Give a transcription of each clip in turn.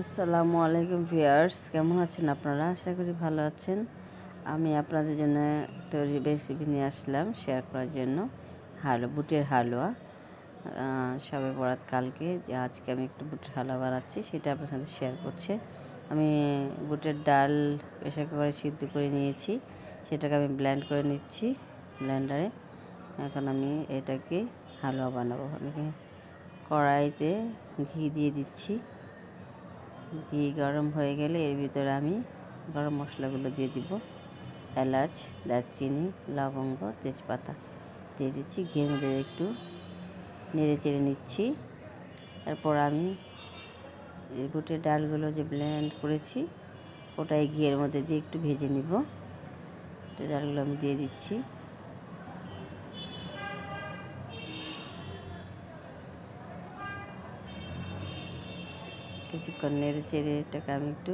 আসসালামু আলাইকুম ভিউয়ার্স, কেমন আছেন আপনারা? আশা করি ভালো আছেন। আমি আপনাদের জন্য একটা রেসিপি নিয়ে আসলাম শেয়ার করার জন্য। হালুয়া, বুটের হালুয়া। সবে বরাত কালকে, যে আজকে আমি একটু বুটের হালুয়া বানাচ্ছি, সেটা আপনার সাথে শেয়ার করছে। আমি বুটের ডাল প্রেশার কুকারে সিদ্ধ করে নিয়েছি, সেটাকে আমি ব্ল্যান্ড করে নিচ্ছি ব্ল্যান্ডারে এখন আমি এটাকে হালুয়া বানাবো। আমি কড়াইতে ঘি দিয়ে দিচ্ছি। ঘি গরম হয়ে গেলে এর ভিতরে আমি গরম মশলাগুলো দিয়ে দিব। এলাচ, দারচিনি, লবঙ্গ, তেজপাতা দিয়ে দিচ্ছি। ঘিয়ের মধ্যে একটু নেড়ে চেড়ে নিচ্ছি। তারপর আমি বুটের ডালগুলো যে ব্লেন্ড করেছি, ওটাই ঘিয়ের মধ্যে দিয়ে একটু ভেজে নিব। ডালগুলো আমি দিয়ে দিচ্ছি। কিছুক্ষণ নেড়ে চেড়ে এটাকে আমি একটু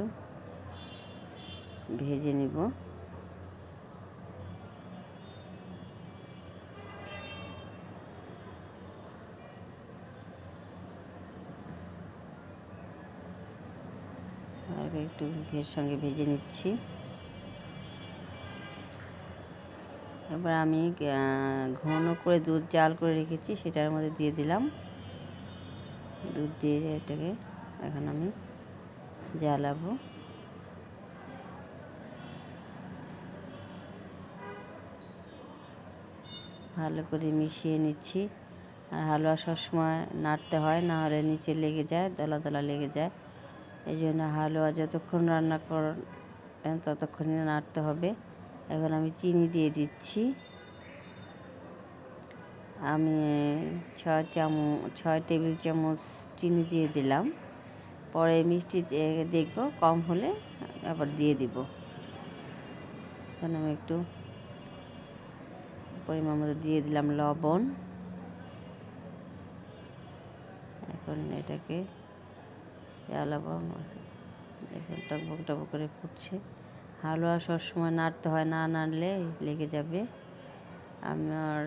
ভেজে নিব। একটু ঘিয়ের সঙ্গে ভেজে নিচ্ছি। এবার আমি ঘন করে দুধ জাল করে রেখেছি, সেটার মধ্যে দিয়ে দিলাম। দুধ দিয়ে এটাকে এখন আমি জ্বালাবো। ভালো করে মিশিয়ে নিচ্ছি। আর হালুয়া সবসময় নাড়তে হয়, না হলে নিচে লেগে যায়, দলা দলা লেগে যায়। এই জন্য হালুয়া যতক্ষণ রান্না করেন ততক্ষণই নাড়তে হবে। এখন আমি চিনি দিয়ে দিচ্ছি। আমি ছয় চামচ ছয় টেবিল চামচ চিনি দিয়ে দিলাম। পরে মিষ্টি দেখব, কম হলে আবার দিয়ে দিব। এখন আমি একটু পরিমাণ মতো দিয়ে দিলাম লবণ। এখন এটাকে জ্বালাবো দেখুন টকবক টকবক করে ফুটছে। হালুয়া সবসময় নাড়তে হয়, না নাড়লে লেগে যাবে। আমার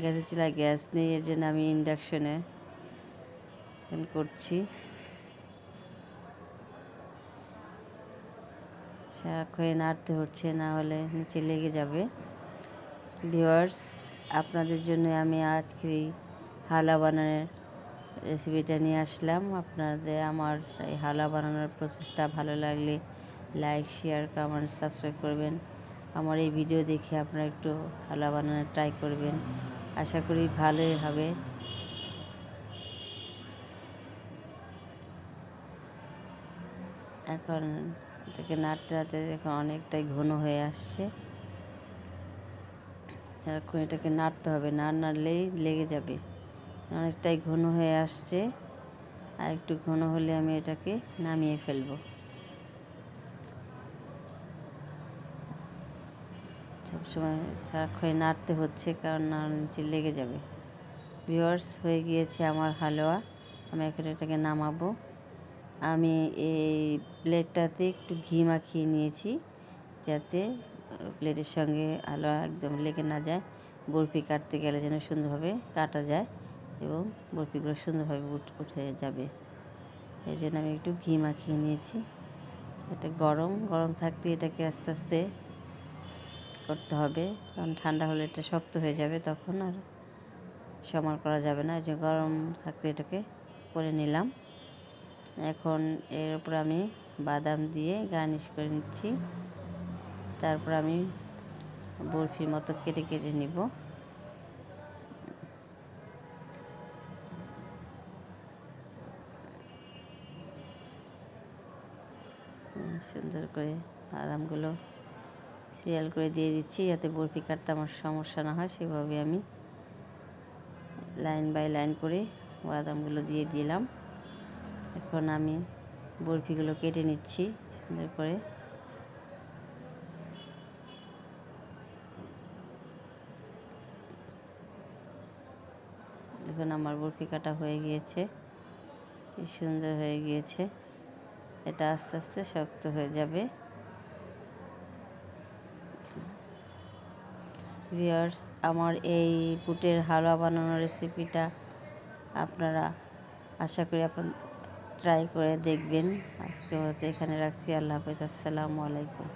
গ্যাসের চুলায় গ্যাস নেই, এর জন্য আমি ইন্ডাকশনে করছি। সারাক্ষণে নাড়তে হচ্ছে, না হলে নিচে লেগে যাবে। ভিওয়ার্স আপনাদের জন্য আমি আজকে এই হালা বানানোর রেসিপিটা নিয়ে আসলাম। আপনাদের আমার এই হালা বানানোর প্রসেসটা ভালো লাগলে লাইক, শেয়ার, কমেন্ট, সাবস্ক্রাইব করবেন। আমার এই ভিডিও দেখে আপনারা একটু হালা বানানোর ট্রাই করবেন। আশা করি ভালোই হবে। এখন এটাকে নাড়তে এখন অনেকটাই ঘন হয়ে আসছে। এখন এটাকে নাড়তে হবে, না নাড়লেই লেগে যাবে। অনেকটাই ঘন হয়ে আসছে। আর একটু ঘন হলে আমি এটাকে নামিয়ে ফেলব। সবসময় সারাক্ষণ নাড়তে হচ্ছে, কারণ না নিচে লেগে যাবে। ভিওয়ার্স হয়ে গিয়েছে আমার হালুয়া। আমি এখন এটাকে নামাবো। আমি এই প্লেটটাতে একটু ঘি মাখিয়ে নিয়েছি যাতে প্লেটের সঙ্গে হালুয়া একদম লেগে না যায়। বরফি কাটতে গেলে যেন সুন্দরভাবে কাটা যায় এবং বরফিগুলো সুন্দরভাবে উঠ- যাবে। এই জন্য আমি একটু ঘি মাখিয়ে নিয়েছি। এটা গরম গরম থাকতে এটাকে আস্তে আস্তে করতে হবে। কারণ ঠান্ডা হলে এটা শক্ত হয়ে যাবে, তখন আর সমান করা যাবে না। যে গরম থাকতে এটাকে করে নিলাম। এখন এর উপর আমি বাদাম দিয়ে গার্নিশ করে নিচ্ছি। তারপর আমি বরফির মতো কেটে কেটে নিব। সুন্দর করে বাদামগুলো সিরিয়াল করে দিয়ে দিচ্ছি যাতে বরফি কাটতে আমার সমস্যা না হয়, সেভাবে আমি লাইন বাই লাইন করে বাদামগুলো দিয়ে দিলাম। এখন আমি বরফিগুলো কেটে নিচ্ছি সুন্দর করে। দেখুন আমার বরফি কাটা হয়ে গিয়েছে, কি সুন্দর হয়ে গিয়েছে। এটা আস্তে আস্তে শক্ত হয়ে যাবে। ভিউয়ার্স, আমার এই বুটের হালুয়া বানানোর রেসিপিটা আপনারা আশা করি আপনার ট্রাই করে দেখবেন। আজকে মতো এখানে রাখছি। আল্লাহ হাফেজ। আসসালামু আলাইকুম।